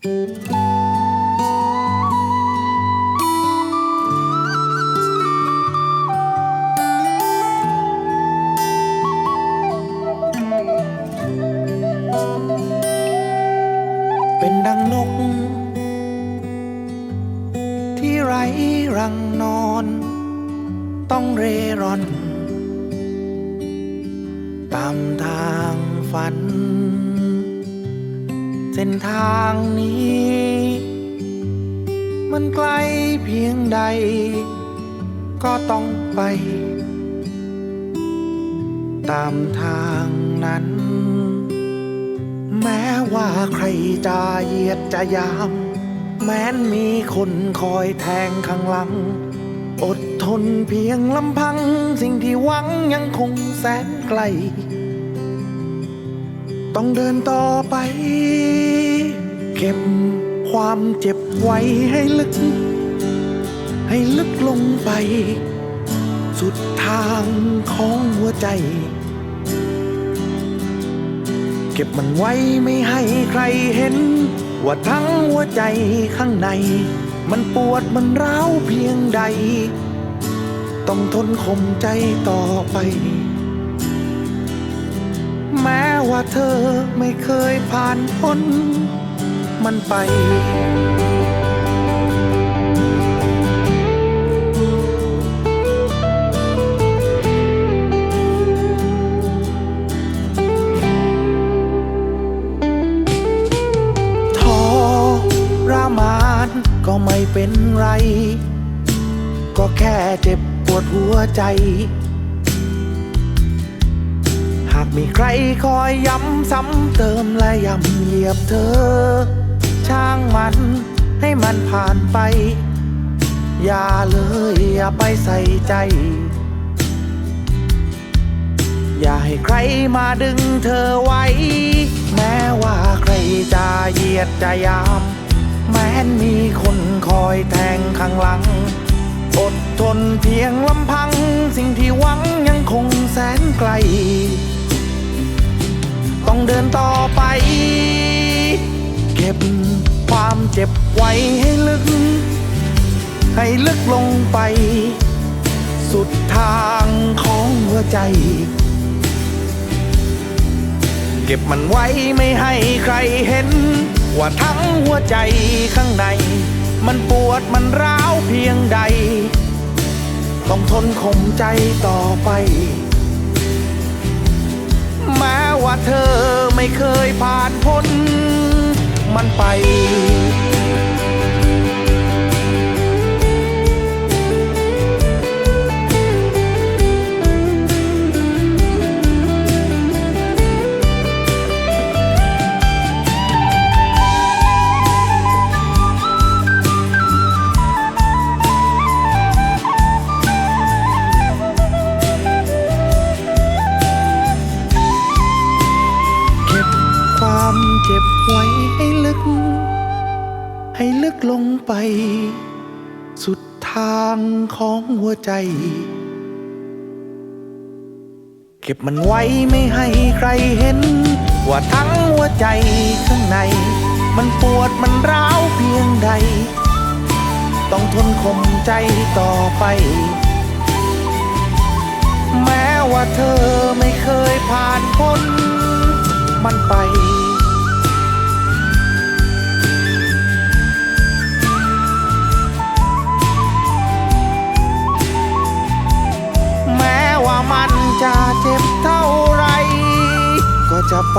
เป็นดังนก ที่ไร้รังนอน ต้องเร่ร่อน ตามทางฝัน ส้นทางนี้ มันไกลเพียงใด ก็ต้องไป ตามทางนั้น แม้ว่าใครจะเหยียดจะยาม แม้นมีคนคอยแทงข้างหลัง อดทนเพียงลำพัง สิ่งที่หวังยังคงแสนไกล ต้องเดินต่อไป เก็บความเจ็บไว้ให้ลึก ให้ลึกลงไป สุดทางของหัวใจ เก็บมันไว้ไม่ให้ใครเห็น ว่าทั้งหัวใจข้างใน มันปวดมันร้าวเพียงใด ต้องทนข่มใจต่อไป แม้ ว่าเธอไม่เคยผ่านพ้นมันไป ทอรมานก็ไม่เป็นไร ก็แค่เจ็บปวดหัวใจากมีใครคอยย้ำซ้ำเติมและย้ำเหยียบเธอ ช่างมันให้มันผ่านไป อย่าเลยอย่าไปใส่ใจ อย่าให้ใครมาดึงเธอไว้ แม้ว่าใครจะเหยียดจะยาม แม้นมีคนคอยแทงข้างหลัง อดทนเพียงลำพังสิ่งที่หวังยังคงแสนไกล ต้องเดินต่อไป เก็บความเจ็บไว้ให้ลึก ให้ลึกลงไป สุดทางของหัวใจ เก็บมันไว้ไม่ให้ใครเห็น ว่าทั้งหัวใจข้างใน มันปวดมันร้าวเพียงใด ต้องทนข่มใจต่อไป มัน ความเจ็บไว้ให้ลึก ให้ลึกลงไป สุดทางของหัวใจ เก็บมันไว้ไม่ให้ใครเห็น ว่าทั้งหัวใจข้างใน มันปวดมันร้าวเพียงใด ต้องทนข่มใจต่อไป แม้ว่าเธอไม่เคยผ่านพ้นมันไป จะไป